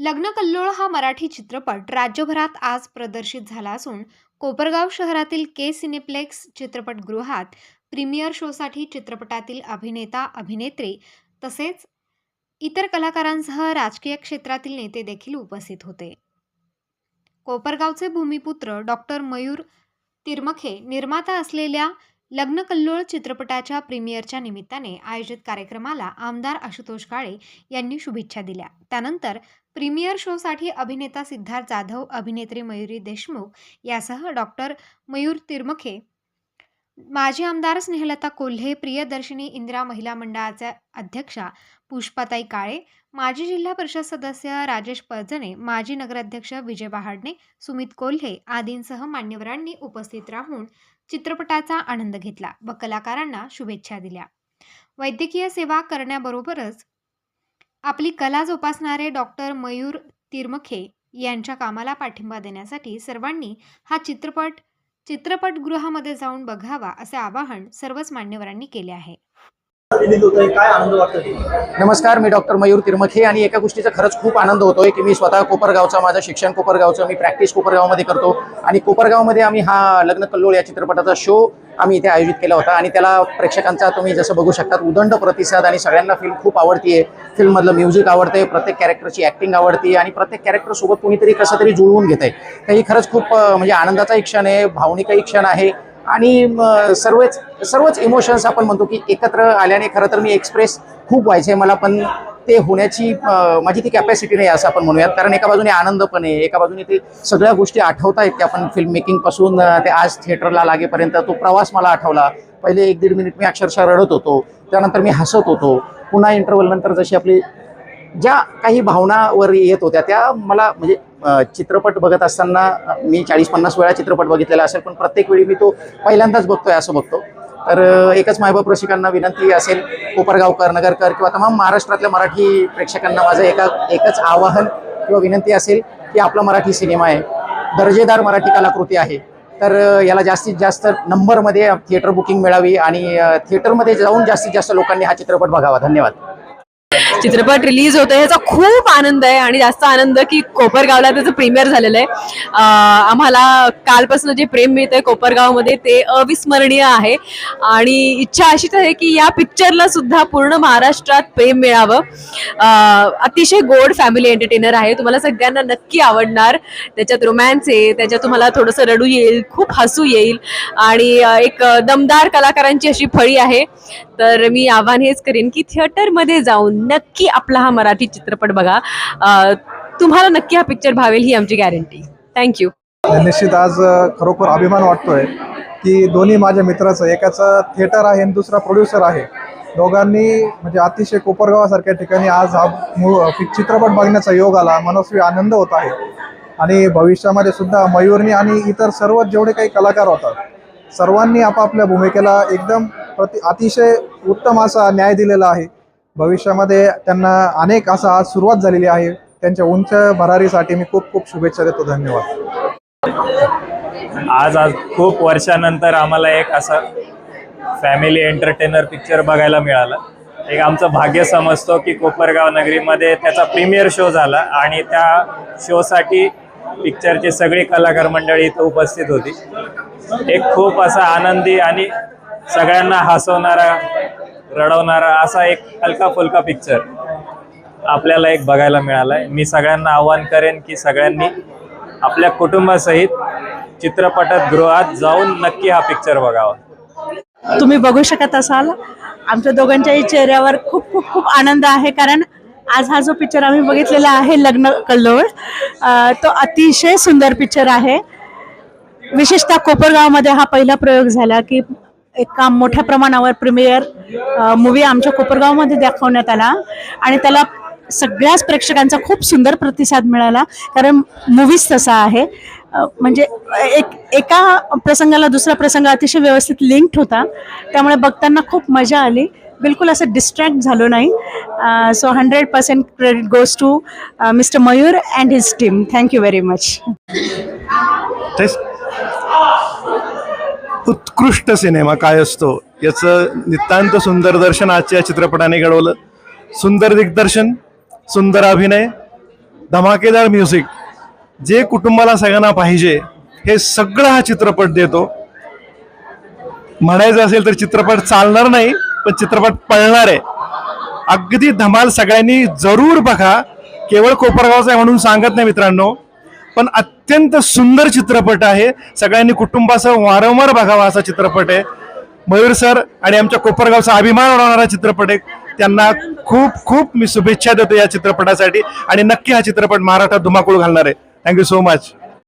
लग्न कल्लोळ हा मराठी चित्रपट राज्यभरात आज प्रदर्शित झाला असून कोपरगाव शहरातील के सिनेप्लेक्स चित्रपटगृहात प्रीमियर शोसाठी चित्रपटातील अभिनेता अभिनेत्री तसेच इतर कलाकारांसह राजकीय क्षेत्रातील नेते देखील उपस्थित होते. कोपरगावचे भूमिपुत्र डॉक्टर मयूर तिरमखे निर्माता असलेल्या लग्न कल्लोळ चित्रपटाच्या प्रीमियरच्या निमित्ताने आयोजित कार्यक्रमाला आमदार आशुतोष काळे यांनी शुभेच्छा दिल्या. त्यानंतर प्रीमियर शोसाठी अभिनेता सिद्धार्थ जाधव अभिनेत्री मयुरी देशमुख यासह डॉक्टर मयूर तिरमखे माजी आमदार स्नेहलता कोल्हे प्रियदर्शिनी इंदिरा महिला मंडळाच्या अध्यक्षा पुष्पाताई काळे माजी जिल्हा परिषद सदस्य राजेश पळजणे माजी नगराध्यक्ष विजय बहाडणे सुमित कोल्हे आदींसह मान्यवरांनी उपस्थित राहून चित्रपटाचा आनंद घेतला व कलाकारांना शुभेच्छा दिल्या. वैद्यकीय सेवा करण्याबरोबरच आपली कला जोपासणारे डॉक्टर मयूर तिरमखे यांच्या कामाला पाठिंबा देण्यासाठी सर्वांनी हा चित्रपट चित्रपटगृहामध्ये जाऊन बघावा असे आवाहन सर्वच मान्यवरांनी केले आहे. नमस्कार मी डॉक्टर मयूर तिरमखे आणि एका गोष्टीचा खरंच खूप आनंद होतोय की मी स्वतः कोपरगावचा माझं शिक्षण कोपरगावचं मी प्रॅक्टिस कोपरगावमध्ये करतो. आणि कोपरगावमध्ये आम्ही हा लग्न कल्लोळ या चित्रपटाचा शो आम्ही इथे आयोजित केला होता. आणि त्याला प्रेक्षकांचा तुम्ही जसं बघू शकतात उदंड प्रतिसाद आणि सगळ्यांना फिल्म खूप आवडतीये. फिल्ममधलं म्युझिक आवडते प्रत्येक कॅरेक्टरची ॲक्टिंग आवडते आणि प्रत्येक कॅरेक्टरसोबत कोणीतरी कसं तरी जुळवून घेत आहे तर ही खरंच खूप म्हणजे आनंदाचा क्षण आहे भावनिकही क्षण आहे. आणि सर्वच सर्वच इमोशन्स आपण म्हणतो की एकत्र आल्याने खरं तर मी एक्सप्रेस खूप व्हायचे मला पण ते होण्याची माझी ती कॅपॅसिटी नाही असं आपण म्हणूयात. कारण एका बाजूने आनंद पण आहे. एका बाजूने ते सगळ्या गोष्टी आठवता आहेत. की आपण फिल्म मेकिंगपासून ते आज थिएटरला लागेपर्यंत तो प्रवास मला आठवला. पहिले एक दीड मिनिट मी अक्षरशः रडत होतो. त्यानंतर मी हसत होतो. पुन्हा इंटरव्हल नंतर जशी आपली ज्या काही भावनावर येत होत्या त्या मला म्हणजे चित्रपट बघत असताना मी चाळीस पन्नास वेळा चित्रपट बघितलेला असेल पण प्रत्येक वेळी मी तो पहिल्यांदाच बघतोय असं बघतो. तर एकच मायबाप रसिकांना विनंती असेल कोपरगावकर नगरकर किंवा तमाम महाराष्ट्रातल्या मराठी प्रेक्षकांना माझं एका एकच आवाहन किंवा विनंती असेल की आपला मराठी सिनेमा आहे. दर्जेदार मराठी कलाकृती आहे. तर याला जास्तीत जास्त नंबरमध्ये थिएटर बुकिंग मिळावी आणि थिएटरमध्ये जाऊन जास्तीत जास्त लोकांनी हा चित्रपट बघावा. धन्यवाद. चित्रपट रिलीज होतो ह्याचा खूप आनंद आहे आणि जास्त आनंद की कोपरगावला त्याचं प्रीमियर झालेलं आहे. आम्हाला कालपासून जे प्रेम मिळतंय कोपरगावमध्ये ते अविस्मरणीय आहे. आणि इच्छा अशीच आहे की या पिक्चरला सुद्धा पूर्ण महाराष्ट्रात प्रेम मिळावं. अतिशय गोड फॅमिली एंटरटेनर आहे. तुम्हाला सगळ्यांना नक्की आवडणार. त्याच्यात रोमॅन्स आहे त्याच्यात तुम्हाला थोडंसं रडू येईल खूप हसू येईल. आणि एक दमदार कलाकारांची अशी फळी आहे. तर मी आव्हान हेच करेन की थिएटरमध्ये जाऊन नक्की आपला हा मराठी चित्रपट बघा. तुम्हाला नक्की हा पिक्चर भावेल ही आमची गॅरंटी थँक्यू निश्चित आज खरोखर अभिमान वाटतोय की दोन्ही माझ्या मित्राचं एकाचं थिएटर आहे आणि दुसरा प्रोड्युसर आहे. दोघांनी म्हणजे अतिशय कोपरगावासारख्या ठिकाणी आज हा चित्रपट बघण्याचा योग आला. मनस्वी आनंद होत आहे. आणि भविष्यामध्ये सुद्धा मयूरनी आणि इतर सर्व जेवढे काही कलाकार होतात सर्वांनी आपापल्या भूमिकेला एकदम प्रति अतिशय उत्तम असा न्याय दिलेला आहे. भविष्यामध्ये त्यांना अनेक असा आज सुरुवात झालेली आहे. त्यांच्या उंच भरारीसाठी मी खूप खूप शुभेच्छा देतो. धन्यवाद. आज आज खूप वर्षानंतर आम्हाला एक असा फॅमिली एंटरटेनर पिक्चर बघायला मिळालं. एक आमचं भाग्य समजतो की कोपरगाव नगरीमध्ये त्याचा प्रीमियर शो झाला आणि त्या शोसाठी पिक्चरची सगळी कलाकार मंडळी इथं उपस्थित होती. एक खूप असा आनंदी आणि सगळ्यांना हसवणारा रडवणारा असा एक हलका फुलका पिक्चर आपल्याला एक बघायला मिळाला आहे मी सगळ्यांना आव्हान करेन की सगळ्यांनी आपल्या कुटुंबासहित चित्रपटात गृहात जाऊन नक्की हा पिक्चर बघावा. तुम्ही बघू शकत असाल आमच्या दोघांच्याही चेहऱ्यावर खूप खूप खूप आनंद आहे कारण आज हा जो पिक्चर आम्ही बघितलेला आहे लग्न कल्लोळ तो अतिशय सुंदर पिक्चर आहे. विशेषतः कोपरगावमध्ये हा पहिला प्रयोग झाला की एका मोठ्या प्रमाणावर प्रीमियर मूवी आमच्या कोपरगावमध्ये दाखवण्यात आला. आणि त्याला सगळ्याच प्रेक्षकांचा खूप सुंदर प्रतिसाद मिळाला. कारण मूवीज तसा आहे. म्हणजे एक एका प्रसंगाला दुसरा प्रसंग अतिशय व्यवस्थित लिंक्ड होता. त्यामुळे बघताना खूप मजा आली. बिलकुल असं डिस्ट्रॅक्ट झालो नाही. So hundred percent credit goes to mister Mayur and his team thank you very much उत्कृष्ट सिनेमा काय असतो? याचं नितांत सुंदर दर्शन आजच्या चित्रपटाने घडवलं. सुंदर दिग्दर्शन सुंदर अभिनय धमाकेदार म्युझिक जे कुटुंबाला सगळ्यांना पाहिजे हे सगळं हा चित्रपट देतो. म्हणायचं असेल तर चित्रपट चालणार नाही पण चित्रपट पळणार आहे. अगदी धमाल सगळ्यांनी जरूर बघा. केवळ कोपरगावचा आहे म्हणून सांगत नाही मित्रांनो. पण अत्यंत सुंदर चित्रपट आहे. सगळ्यांनी कुटुंबासह वारंवार बघावा असा चित्रपट आहे. मयूर सर आणि आमच्या कोपरगावचा अभिमान वाढवणारा चित्रपट आहे. त्यांना खूप खूप मी शुभेच्छा देतो या चित्रपटासाठी. आणि नक्की हा चित्रपट महाराष्ट्रात धुमाकूळ घालणार आहे. Thank you so much